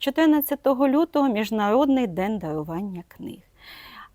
14 лютого Міжнародний день дарування книг.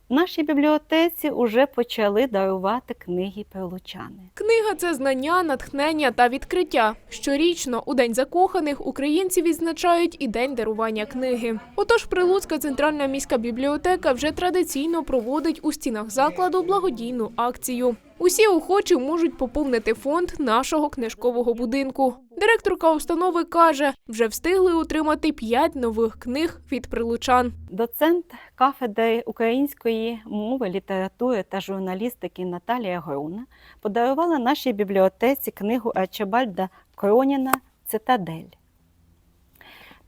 В нашій бібліотеці вже почали дарувати книги прилучани. Книга це знання, натхнення та відкриття. Щорічно у День закоханих українці відзначають і День дарування книги. Отож, Прилуцька центральна міська бібліотека вже традиційно проводить у стінах закладу благодійну акцію. Усі охочі можуть поповнити фонд нашого книжкового будинку. Директорка установи каже, вже встигли отримати п'ять нових книг від прилучан. Доцент кафедри української мови, літератури та журналістики Наталія Груна подарувала нашій бібліотеці книгу Арчибальда Кроніна Цитадель.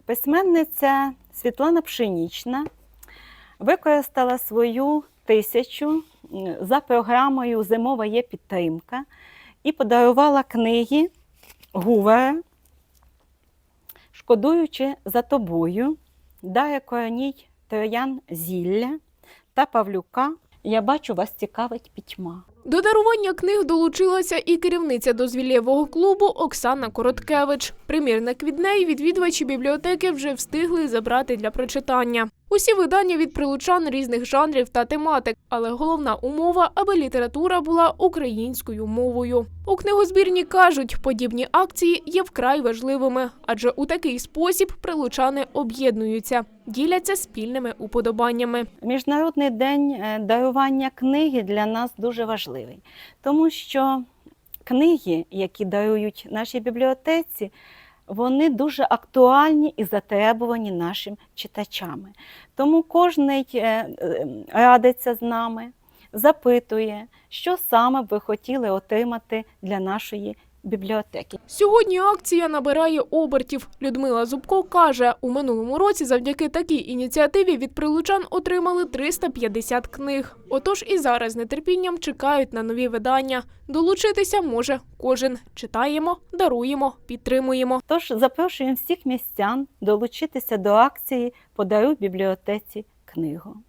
Письменниця Світлана Пшенічна використала свою тисячу за програмою Зимова є підтримка і подарувала книги Гувера, шкодуючи за тобою, Дар'я Короній Троян Зілля та Павлюка. Я бачу, вас цікавить пітьма. До дарування книг долучилася і керівниця дозвілєвого клубу Оксана Короткевич. Примірник від неї відвідувачі бібліотеки вже встигли забрати для прочитання. Усі видання від прилучан різних жанрів та тематик, але головна умова, аби література була українською мовою. У книгозбірні кажуть, подібні акції є вкрай важливими, адже у такий спосіб прилучани об'єднуються, діляться спільними уподобаннями. Міжнародний день е, дарування книги для нас дуже важливий, тому що книги, які дарують нашій бібліотеці, вони дуже актуальні і затребувані нашим читачами. Тому кожен радиться з нами, запитує, що саме ви хотіли отримати для нашої бібліотеки. Сьогодні акція набирає обертів. Людмила Зубко каже, у минулому році завдяки такій ініціативі від прилучан отримали 350 книг. Отож і зараз з нетерпінням чекають на нові видання. Долучитися може кожен. Читаємо, даруємо, підтримуємо. Тож запрошуємо всіх містян долучитися до акції Подаруй бібліотеці книгу.